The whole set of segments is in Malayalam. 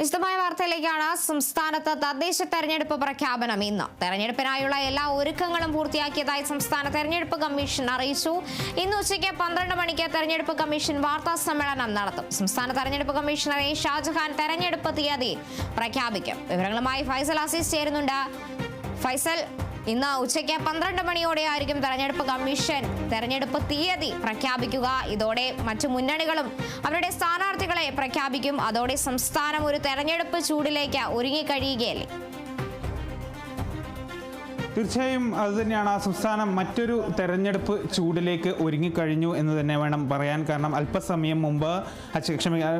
വിശദമായ വാർത്തയിലേക്കാണ് സംസ്ഥാനത്ത് തദ്ദേശ തെരഞ്ഞെടുപ്പ് പ്രഖ്യാപനം ഇന്ന്. തെരഞ്ഞെടുപ്പിനായുള്ള എല്ലാ ഒരുക്കങ്ങളും പൂർത്തിയാക്കിയതായി സംസ്ഥാന തെരഞ്ഞെടുപ്പ് കമ്മീഷൻ അറിയിച്ചു. ഇന്ന് ഉച്ചയ്ക്ക് പന്ത്രണ്ട് മണിക്ക് തെരഞ്ഞെടുപ്പ് കമ്മീഷൻ വാർത്താ സമ്മേളനം നടത്തും. സംസ്ഥാന തെരഞ്ഞെടുപ്പ് കമ്മീഷണർ എ ഷാജഹാൻ തെരഞ്ഞെടുപ്പ് തീയതി പ്രഖ്യാപിക്കും. വിവരങ്ങളുമായി ഫൈസൽ അസീസ് ചേരുന്നുണ്ട്. ഫൈസൽ ഇന്ന് ഉച്ചയ്ക്ക് പന്ത്രണ്ട് മണിയോടെയായിരിക്കും തെരഞ്ഞെടുപ്പ് കമ്മീഷൻ തെരഞ്ഞെടുപ്പ് തീയതി പ്രഖ്യാപിക്കുക. ഇതോടെ മറ്റു മുന്നണികളും അവരുടെ സ്ഥാനാർത്ഥികളെ പ്രഖ്യാപിക്കും. അതോടെ സംസ്ഥാനം ഒരു തെരഞ്ഞെടുപ്പ് ചൂടിലേക്ക് ഒരുങ്ങിക്കഴിയുകയല്ലേ? തീർച്ചയായും അത് തന്നെയാണ്. ആ സംസ്ഥാനം മറ്റൊരു തെരഞ്ഞെടുപ്പ് ചൂടിലേക്ക് ഒരുങ്ങിക്കഴിഞ്ഞു എന്ന് തന്നെ വേണം പറയാൻ. കാരണം അല്പസമയം മുമ്പ്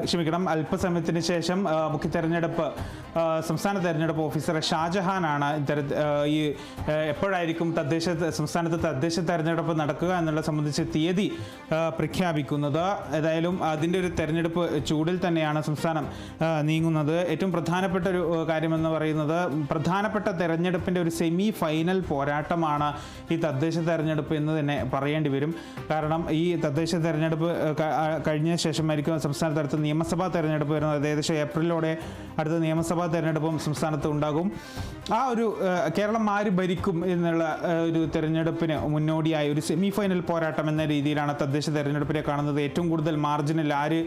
ക്ഷമിക്കണം അല്പസമയത്തിന് ശേഷം മുഖ്യ തെരഞ്ഞെടുപ്പ് സംസ്ഥാന തെരഞ്ഞെടുപ്പ് ഓഫീസർ ഷാജഹാനാണ് ഈ എപ്പോഴായിരിക്കും തദ്ദേശ സംസ്ഥാനത്ത് തദ്ദേശ തെരഞ്ഞെടുപ്പ് നടക്കുക എന്നുള്ളത് സംബന്ധിച്ച് തീയതി പ്രഖ്യാപിക്കുന്നത്. ഏതായാലും അതിന്റെ ഒരു തെരഞ്ഞെടുപ്പ് ചൂടിൽ തന്നെയാണ് സംസ്ഥാനം നീങ്ങുന്നത്. ഏറ്റവും പ്രധാനപ്പെട്ട ഒരു കാര്യമെന്ന് പറയുന്നത് പ്രധാനപ്പെട്ട തെരഞ്ഞെടുപ്പിന്റെ ഒരു സെമി ഫൈനൽ പോരാട്ടമാണ് ഈ തദ്ദേശ തെരഞ്ഞെടുപ്പ് എന്ന് തന്നെ പറയേണ്ടി വരും. കാരണം ഈ തദ്ദേശ തെരഞ്ഞെടുപ്പ് കഴിഞ്ഞ ശേഷമായിരിക്കും സംസ്ഥാന തലത്തിൽ നിയമസഭാ തെരഞ്ഞെടുപ്പ് വരുന്നത്. ഏകദേശം ഏപ്രിലോടെ അടുത്ത നിയമസഭാ തെരഞ്ഞെടുപ്പും സംസ്ഥാനത്ത് ഉണ്ടാകും. ആ ഒരു കേരളം ആര് ഭരിക്കും എന്നുള്ള ഒരു തെരഞ്ഞെടുപ്പിന് മുന്നോടിയായ ഒരു സെമി ഫൈനൽ പോരാട്ടം എന്ന രീതിയിലാണ് തദ്ദേശ തെരഞ്ഞെടുപ്പിനെ കാണുന്നത്. ഏറ്റവും കൂടുതൽ മാർജിനിൽ ആര്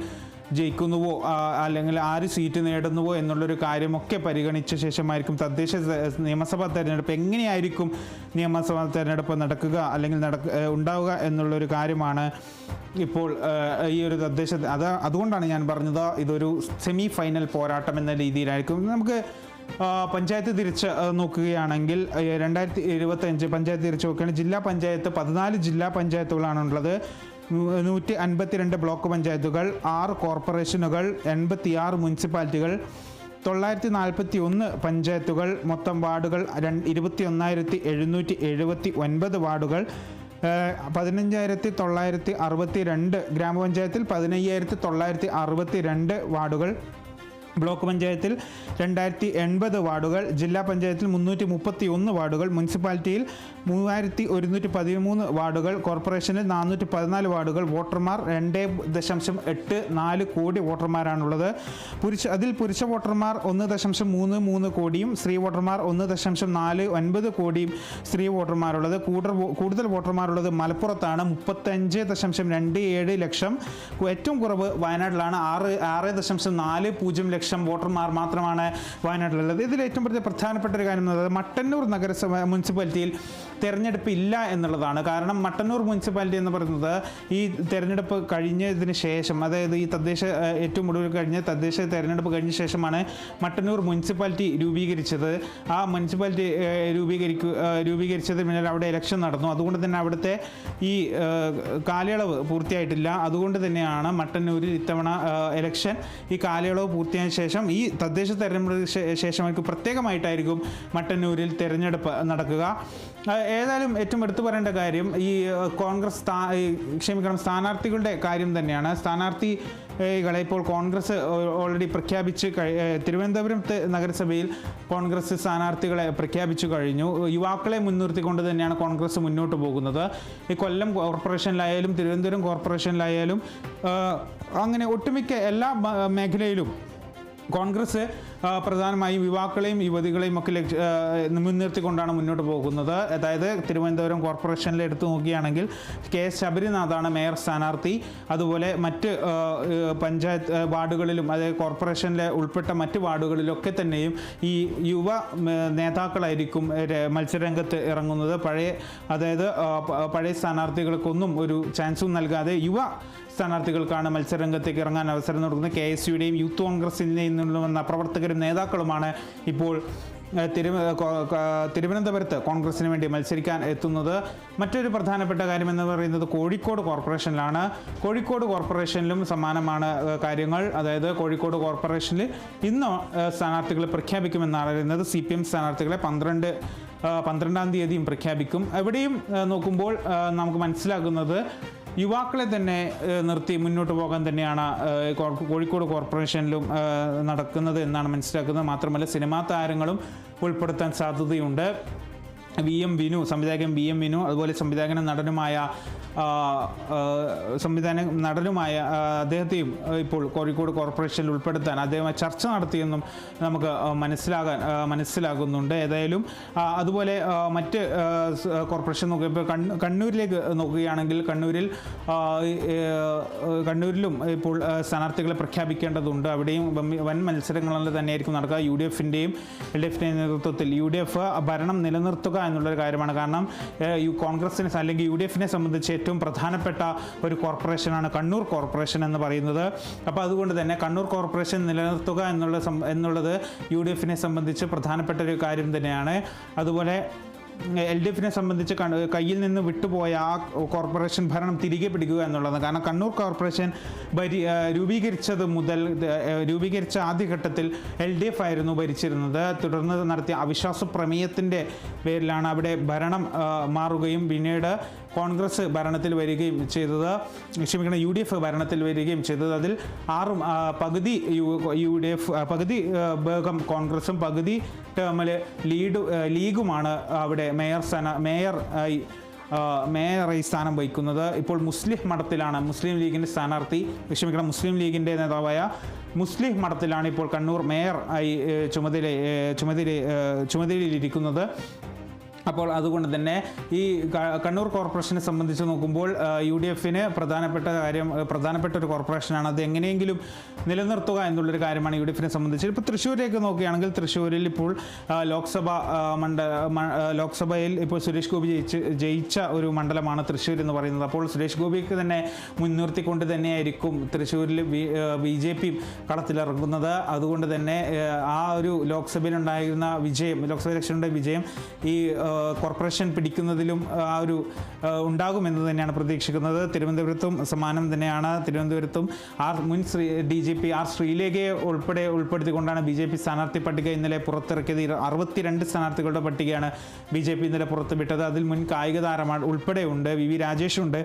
ജയിക്കുന്നുവോ അല്ലെങ്കിൽ ആര് സീറ്റ് നേടുന്നുവോ എന്നുള്ളൊരു കാര്യമൊക്കെ പരിഗണിച്ച ശേഷമായിരിക്കും തദ്ദേശ നിയമസഭാ തെരഞ്ഞെടുപ്പ് എങ്ങനെയായിരിക്കും നിയമസഭാ തെരഞ്ഞെടുപ്പ് നടക്കുക അല്ലെങ്കിൽ നടക്ക ഉണ്ടാവുക എന്നുള്ളൊരു കാര്യമാണ് ഇപ്പോൾ ഈ ഒരു തദ്ദേശ അത് അതുകൊണ്ടാണ് ഞാൻ പറഞ്ഞത് ഇതൊരു സെമി ഫൈനൽ പോരാട്ടം എന്ന രീതിയിലായിരിക്കും. നമുക്ക് പഞ്ചായത്ത് തിരിച്ച് നോക്കുകയാണെങ്കിൽ രണ്ടായിരത്തി ഇരുപത്തഞ്ച് പഞ്ചായത്ത് തിരിച്ച് നോക്കുകയാണെങ്കിൽ ജില്ലാ പഞ്ചായത്ത് പതിനാല് ജില്ലാ പഞ്ചായത്തുകളാണുള്ളത്. നൂറ്റി അൻപത്തിരണ്ട് ബ്ലോക്ക് പഞ്ചായത്തുകൾ ആറ് കോർപ്പറേഷനുകൾ എൺപത്തിയാറ് മുനിസിപ്പാലിറ്റികൾ തൊള്ളായിരത്തി നാൽപ്പത്തി ഒന്ന് പഞ്ചായത്തുകൾ മൊത്തം വാർഡുകൾ ഇരുപത്തി ഒന്നായിരത്തി എഴുന്നൂറ്റി എഴുപത്തി ഒൻപത് വാർഡുകൾ പതിനഞ്ചായിരത്തി തൊള്ളായിരത്തി അറുപത്തി രണ്ട് ഗ്രാമപഞ്ചായത്തിൽ പതിനയ്യായിരത്തി തൊള്ളായിരത്തി അറുപത്തി രണ്ട് വാർഡുകൾ ബ്ലോക്ക് പഞ്ചായത്തിൽ രണ്ടായിരത്തി എൺപത് വാർഡുകൾ ജില്ലാ പഞ്ചായത്തിൽ മുന്നൂറ്റി മുപ്പത്തി ഒന്ന് വാർഡുകൾ മുനിസിപ്പാലിറ്റിയിൽ മൂവായിരത്തി ഒരുന്നൂറ്റി പതിമൂന്ന് വാർഡുകൾ കോർപ്പറേഷനിൽ നാനൂറ്റി പതിനാല് വാർഡുകൾ വോട്ടർമാർ രണ്ട് ദശാംശം എട്ട് നാല് കോടി വോട്ടർമാരാണുള്ളത്. പുരുഷ അതിൽ പുരുഷ വോട്ടർമാർ ഒന്ന് ദശാംശം മൂന്ന് മൂന്ന് കോടിയും സ്ത്രീ വോട്ടർമാർ ഒന്ന് ദശാംശം നാല് ഒൻപത് കോടിയും സ്ത്രീ വോട്ടർമാരുള്ളത്. കൂടുതൽ കൂടുതൽ വോട്ടർമാരുള്ളത് മലപ്പുറത്താണ്. മുപ്പത്തഞ്ച് ദശാംശം രണ്ട് ഏഴ് ലക്ഷം. ഏറ്റവും കുറവ് വയനാട്ടിലാണ്. ആറ് ആറ് ദശാംശം നാല് പൂജ്യം ലക്ഷം വോട്ടർമാർ മാത്രമാണ് വയനാട്ടിലുള്ളത്. ഇതിൽ ഏറ്റവും പ്രധാ- പ്രധാനപ്പെട്ട ഒരു കാര്യം എന്നത് മട്ടന്നൂർ നഗരസഭ മുനിസിപ്പാലിറ്റിയിൽ തെരഞ്ഞെടുപ്പ് ഇല്ല എന്നുള്ളതാണ്. കാരണം മട്ടന്നൂർ മുനിസിപ്പാലിറ്റി എന്ന് പറയുന്നത് ഈ തെരഞ്ഞെടുപ്പ് കഴിഞ്ഞതിന് ശേഷം അതായത് ഈ തദ്ദേശ ഏറ്റവും ഒടുവിൽ കഴിഞ്ഞ തദ്ദേശ തെരഞ്ഞെടുപ്പ് കഴിഞ്ഞ ശേഷമാണ് മട്ടന്നൂർ മുനിസിപ്പാലിറ്റി രൂപീകരിച്ചത്. ആ മുനിസിപ്പാലിറ്റി രൂപീകരിക്കു ഏഹ്, രൂപീകരിച്ചതിന് പിന്നിൽ അവിടെ ഇലക്ഷൻ നടന്നു. അതുകൊണ്ട് തന്നെ അവിടുത്തെ ഈ കാലയളവ് പൂർത്തിയായിട്ടില്ല. അതുകൊണ്ട് തന്നെയാണ് മട്ടന്നൂരിൽ ഇത്തവണ ഇലക്ഷൻ ഈ കാലയളവ് പൂർത്തിയായ ശേഷം ഈ തദ്ദേശ തെരഞ്ഞെടുപ്പ് ശേഷം പ്രത്യേകമായിട്ടായിരിക്കും മട്ടന്നൂരിൽ തെരഞ്ഞെടുപ്പ് നടക്കുക. ഏതായാലും ഏറ്റവും എടുത്തു പറയേണ്ട കാര്യം ഈ കോൺഗ്രസ് ക്ഷമിക്കണം സ്ഥാനാർത്ഥികളുടെ കാര്യം തന്നെയാണ്. സ്ഥാനാർത്ഥി കളെ ഇപ്പോൾ കോൺഗ്രസ് ഓൾറെഡി പ്രഖ്യാപിച്ച് തിരുവനന്തപുരത്ത് തിരുവനന്തപുരം നഗരസഭയിൽ കോൺഗ്രസ് സ്ഥാനാർത്ഥികളെ പ്രഖ്യാപിച്ചു കഴിഞ്ഞു. യുവാക്കളെ മുൻനിർത്തിക്കൊണ്ട് തന്നെയാണ് കോൺഗ്രസ് മുന്നോട്ട് പോകുന്നത്. ഈ കൊല്ലം കോർപ്പറേഷനിലായാലും തിരുവനന്തപുരം കോർപ്പറേഷനിലായാലും അങ്ങനെ ഒട്ടുമിക്ക എല്ലാ മേഖലയിലും കോൺഗ്രസ് പ്രധാനമായും യുവാക്കളെയും യുവതികളെയും ഒക്കെ ലക്ഷ്യ മുൻനിർത്തിക്കൊണ്ടാണ് മുന്നോട്ട് പോകുന്നത്. അതായത് തിരുവനന്തപുരം കോർപ്പറേഷനിൽ എടുത്തു നോക്കുകയാണെങ്കിൽ കെ എസ് ശബരിനാഥാണ് മേയർ സ്ഥാനാർത്ഥി. അതുപോലെ മറ്റ് പഞ്ചായത്ത് വാർഡുകളിലും അതായത് കോർപ്പറേഷനിലെ ഉൾപ്പെട്ട മറ്റ് വാർഡുകളിലൊക്കെ തന്നെയും ഈ യുവ നേതാക്കളായിരിക്കും മത്സരരംഗത്ത് ഇറങ്ങുന്നത്. പഴയ അതായത് പഴയ സ്ഥാനാർത്ഥികൾക്കൊന്നും ഒരു ചാൻസും നൽകാതെ യുവ സ്ഥാനാർത്ഥികൾക്കാണ് മത്സരരംഗത്തേക്ക് ഇറങ്ങാൻ അവസരം നൽകുന്നത് കെ എസ് യുടെയും യൂത്ത് കോൺഗ്രസിൽ നിന്നുള്ള പ്രവർത്തകരും നേതാക്കളുമാണ് ഇപ്പോൾ തിരു തിരുവനന്തപുരത്ത് കോൺഗ്രസിന് വേണ്ടി മത്സരിക്കാൻ എത്തുന്നത്. മറ്റൊരു പ്രധാനപ്പെട്ട കാര്യം എന്ന് പറയുന്നത് കോഴിക്കോട് കോർപ്പറേഷനിലാണ്. കോഴിക്കോട് കോർപ്പറേഷനിലും സമാനമാണ് കാര്യങ്ങൾ. അതായത് കോഴിക്കോട് കോർപ്പറേഷനിൽ ഇന്ന് സ്ഥാനാർത്ഥികളെ പ്രഖ്യാപിക്കുമെന്നാണ് അറിയുന്നത്. സി പി എം സ്ഥാനാർത്ഥികളെ പന്ത്രണ്ട് പന്ത്രണ്ടാം തീയതിയും പ്രഖ്യാപിക്കും. എവിടെയും നോക്കുമ്പോൾ നമുക്ക് മനസ്സിലാകുന്നത് യുവാക്കളെ തന്നെ നിർത്തി മുന്നോട്ട് പോകാൻ തന്നെയാണ് കോഴിക്കോട് കോർപ്പറേഷനിലും നടക്കുന്നത് എന്നാണ് മനസ്സിലാക്കുന്നത്. മാത്രമല്ല സിനിമാ താരങ്ങളും ഉൾപ്പെടുത്താൻ സാധ്യതയുണ്ട്. വി എം വിനു സംവിധായകൻ വി എം വിനു അതുപോലെ സംവിധായകനും നടനുമായ സംവിധാന നടനുമായ അദ്ദേഹത്തെയും ഇപ്പോൾ കോഴിക്കോട് കോർപ്പറേഷനിൽ ഉൾപ്പെടുത്താൻ അദ്ദേഹം ചർച്ച നടത്തിയെന്നും നമുക്ക് മനസ്സിലാകാൻ മനസ്സിലാകുന്നുണ്ട്. ഏതായാലും അതുപോലെ മറ്റ് കോർപ്പറേഷൻ നോക്കിയപ്പോൾ കണ്ണൂരിലേക്ക് നോക്കുകയാണെങ്കിൽ കണ്ണൂരിൽ കണ്ണൂരിലും ഇപ്പോൾ സ്ഥാനാർത്ഥികളെ പ്രഖ്യാപിക്കേണ്ടതുണ്ട്. അവിടെയും വൻ മത്സരങ്ങളിൽ തന്നെയായിരിക്കും നടക്കുക. യു ഡി എഫിന്റെയും എൽ ഡി എഫിന്റെയും നേതൃത്വത്തിൽ യു ഡി എഫ് ഭരണം നിലനിർത്തുക എന്നുള്ളൊരു കാര്യമാണ്. കാരണം ഈ കോൺഗ്രസിനെ അല്ലെങ്കിൽ യു ഡി എഫിനെ സംബന്ധിച്ച് ഏറ്റവും പ്രധാനപ്പെട്ട ഒരു കോർപ്പറേഷനാണ് കണ്ണൂർ കോർപ്പറേഷൻ എന്ന് പറയുന്നത്. അപ്പോൾ അതുകൊണ്ട് തന്നെ കണ്ണൂർ കോർപ്പറേഷൻ നിലനിർത്തുക എന്നുള്ള എന്നുള്ളത് യു ഡി എഫിനെ സംബന്ധിച്ച് പ്രധാനപ്പെട്ട ഒരു കാര്യം തന്നെയാണ്. അതുപോലെ എൽ ഡി എഫിനെ സംബന്ധിച്ച് കയ്യിൽ നിന്ന് വിട്ടുപോയ ആ കോർപ്പറേഷൻ ഭരണം തിരികെ പിടിക്കുക എന്നുള്ളതാണ്. കാരണം കണ്ണൂർ കോർപ്പറേഷൻ ഭരി രൂപീകരിച്ചത് മുതൽ രൂപീകരിച്ച ആദ്യഘട്ടത്തിൽ എൽ ഡി എഫ് ആയിരുന്നു ഭരിച്ചിരുന്നത്. തുടർന്ന് നടത്തിയ അവിശ്വാസ പ്രമേയത്തിന്റെ പേരിലാണ് അവിടെ ഭരണം മാറുകയും പിന്നീട് കോൺഗ്രസ് ഭരണത്തിൽ വരികയും ചെയ്തത് ക്ഷമിക്കണം യു ഡി എഫ് ഭരണത്തിൽ വരികയും ചെയ്തത്. അതിൽ ആറും പകുതി യു ഡി എഫ് പകുതി ഭാഗം കോൺഗ്രസും പകുതി ടേമിൽ ലീഡ് ലീഗുമാണ് അവിടെ മേയർ സ്ഥാന മേയർ ആയി മേയറായി സ്ഥാനം വഹിക്കുന്നത്. ഇപ്പോൾ മുസ്ലിം മഠത്തിലാണ് മുസ്ലിം ലീഗിന്റെ സ്ഥാനാർത്ഥി ക്ഷമിക്കണം മുസ്ലിം ലീഗിന്റെ നേതാവായ മുസ്ലിം മഠത്തിലാണ് ഇപ്പോൾ കണ്ണൂർ മേയർ ആയി ചുമതല ചുമതല ചുമതലയിലിരിക്കുന്നത്. അപ്പോൾ അതുകൊണ്ട് തന്നെ ഈ കണ്ണൂർ കോർപ്പറേഷനെ സംബന്ധിച്ച് നോക്കുമ്പോൾ യു ഡി എഫിന് പ്രധാനപ്പെട്ട കാര്യം പ്രധാനപ്പെട്ട ഒരു കോർപ്പറേഷനാണ്. അത് എങ്ങനെയെങ്കിലും നിലനിർത്തുക എന്നുള്ളൊരു കാര്യമാണ് യു ഡി എഫിനെ സംബന്ധിച്ച്. ഇപ്പോൾ തൃശ്ശൂരേക്ക് നോക്കുകയാണെങ്കിൽ തൃശ്ശൂരിൽ ഇപ്പോൾ ലോക്സഭ മണ്ഡ ലോക്സഭയിൽ ഇപ്പോൾ സുരേഷ് ഗോപി ജയിച്ച് ജയിച്ച ഒരു മണ്ഡലമാണ് തൃശ്ശൂർ എന്ന് പറയുന്നത്. അപ്പോൾ സുരേഷ് ഗോപിക്ക് തന്നെ മുൻനിർത്തിക്കൊണ്ട് തന്നെയായിരിക്കും തൃശ്ശൂരിൽ ബി ജെ പി കളത്തിലിറങ്ങുന്നത്. അതുകൊണ്ട് തന്നെ ആ, ഒരു ലോക്സഭയിലുണ്ടായിരുന്ന വിജയം ലോക്സഭ ഇലക്ഷനുണ്ടായ വിജയം ഈ കോർപ്പറേഷൻ പിടിക്കുന്നതിലും ആ ഒരു ഉണ്ടാകുമെന്ന് തന്നെയാണ് പ്രതീക്ഷിക്കുന്നത്. തിരുവനന്തപുരത്തും സമാനം തന്നെയാണ്. തിരുവനന്തപുരത്തും ആർ മുൻ Shri D G P R ശ്രീലേഖയെ ഉൾപ്പെടെ ഉൾപ്പെടുത്തിക്കൊണ്ടാണ് ബി ജെ പി സ്ഥാനാർത്ഥി പട്ടിക ഇന്നലെ പുറത്തിറക്കിയത്. അറുപത്തിരണ്ട് സ്ഥാനാർത്ഥികളുടെ പട്ടികയാണ് ബി ജെ പി ഇന്നലെ പുറത്തുവിട്ടത് അതിൽ മുൻ കായിക താരമാണ് ഉൾപ്പെടെ ഉണ്ട്. വി വി രാജേഷുണ്ട്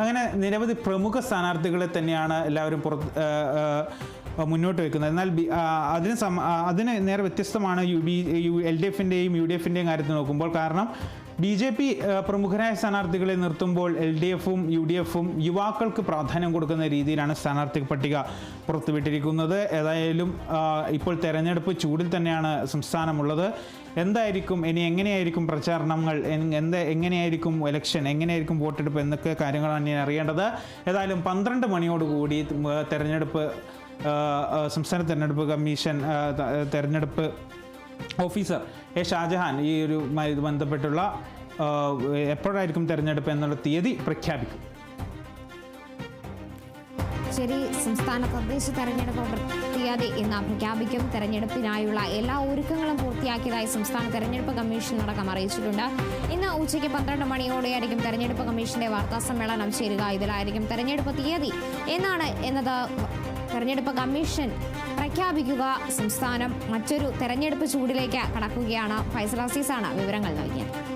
അങ്ങനെ നിരവധി പ്രമുഖ സ്ഥാനാർത്ഥികളെ തന്നെയാണ് എല്ലാവരും പുറത്ത് മുന്നോട്ട് വെക്കുന്നത്. എന്നാൽ അതിന് സമ അതിന് നേരെ വ്യത്യസ്തമാണ് U B U L D എഫിന്റെയും U D എഫിന്റെയും കാര്യത്തിൽ നോക്കുമ്പോൾ. കാരണം ബി ജെ പി പ്രമുഖരായ സ്ഥാനാർത്ഥികളെ നിർത്തുമ്പോൾ എൽ ഡി എഫും യു ഡി എഫും യുവാക്കൾക്ക് പ്രാധാന്യം കൊടുക്കുന്ന രീതിയിലാണ് സ്ഥാനാർത്ഥി പട്ടിക പുറത്തുവിട്ടിരിക്കുന്നത്. ഏതായാലും ഇപ്പോൾ തെരഞ്ഞെടുപ്പ് ചൂടിൽ തന്നെയാണ് സംസ്ഥാനമുള്ളത്. എന്തായിരിക്കും ഇനി എങ്ങനെയായിരിക്കും പ്രചാരണങ്ങൾ? എന്ത് എങ്ങനെയായിരിക്കും ഇലക്ഷൻ എങ്ങനെയായിരിക്കും വോട്ടെടുപ്പ്? എന്നൊക്കെ കാര്യങ്ങളാണ് ഞാൻ അറിയേണ്ടത്. ഏതായാലും പന്ത്രണ്ട് മണിയോടുകൂടി തെരഞ്ഞെടുപ്പ് സംസ്ഥാന തെരഞ്ഞെടുപ്പ് കമ്മീഷൻ തിരഞ്ഞെടുപ്പ് ഓഫീസർ എ ഷാജഹാൻ ഈ ഒരു ബന്ധപ്പെട്ടുള്ള എപ്പോഴായിരിക്കും തെരഞ്ഞെടുപ്പ് എന്നുള്ള തീയതി പ്രഖ്യാപിക്കും. ശരി സംസ്ഥാന തദ്ദേശ തെരഞ്ഞെടുപ്പ് തീയതി ഇന്ന് പ്രഖ്യാപിക്കും. തെരഞ്ഞെടുപ്പിനായുള്ള എല്ലാ ഒരുക്കങ്ങളും പൂർത്തിയാക്കിയതായി സംസ്ഥാന തെരഞ്ഞെടുപ്പ് കമ്മീഷൻ അടക്കം അറിയിച്ചിട്ടുണ്ട്. ഇന്ന് ഉച്ചയ്ക്ക് പന്ത്രണ്ട് മണിയോടെയായിരിക്കും തെരഞ്ഞെടുപ്പ് കമ്മീഷന്റെ വാർത്താ സമ്മേളനം ചേരുക. ഇതിലായിരിക്കും തെരഞ്ഞെടുപ്പ് തീയതി എന്നാണ് എന്നത് തെരഞ്ഞെടുപ്പ് കമ്മീഷൻ പ്രഖ്യാപിക്കുക. സംസ്ഥാനം മറ്റൊരു തെരഞ്ഞെടുപ്പ് ചൂടിലേക്ക് കടക്കുകയാണ്. ഫൈസൽ അസീസാണ് വിവരങ്ങൾ നൽകിയത്.